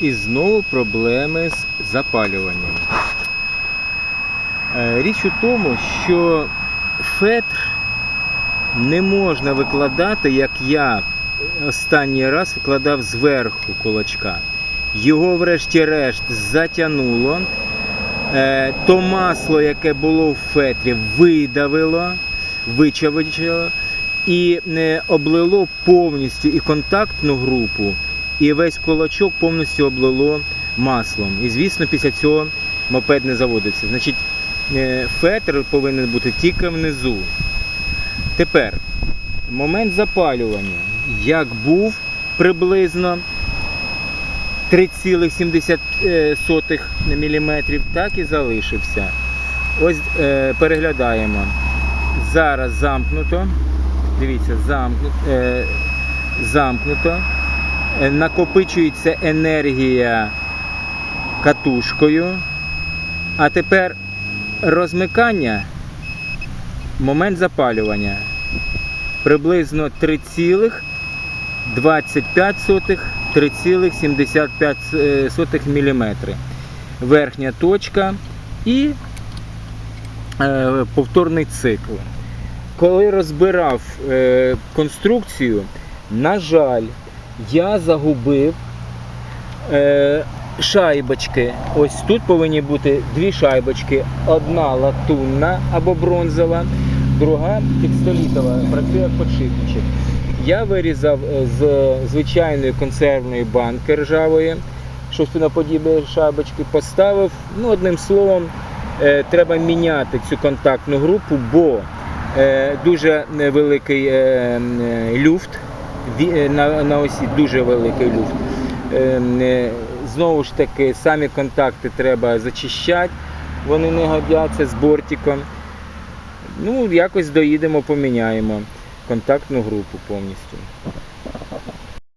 І знову проблеми з запалюванням. Е, Річ у тому, що фетр не можна викладати, як я останній раз викладав зверху кулачка. Його врешті-решт затягнуло. Е, То масло, яке було в фетрі, видавило, вичавичило і е, облило повністю і контактну групу, і весь кулачок повністю облило маслом. І звісно, після цього мопед не заводиться. Значить, е, фетр повинен бути тільки внизу. Тепер момент запалювання. Як був приблизно 3,7 мм, так і залишився. Ось е, переглядаємо. Зараз замкнуто. Дивіться, замкнуто. Е, замкнуто. Е, накопичується енергія катушкою. А тепер розмикання, момент запалювання приблизно 3,25 3,75 мм. Верхня точка і е, повторний цикл. Коли розбирав е, конструкцію, на жаль, я загубив е, шайбочки. Ось тут повинні бути дві шайбочки. Одна латунна або бронзова, друга пістолітова, працює як подшипничок. Я вирізав е, з звичайної консервної банки ржавої, шостиноподібної шайбочки, поставив. Ну, одним словом, е, треба міняти цю контактну групу, бо е, дуже великий е, е, люфт. Е, На, на осі дуже великий люфт. Е, е, Знову ж таки, самі контакти треба зачищати, вони не годяться з бортиком. Ну, якось доїдемо, поміняємо контактну групу повністю.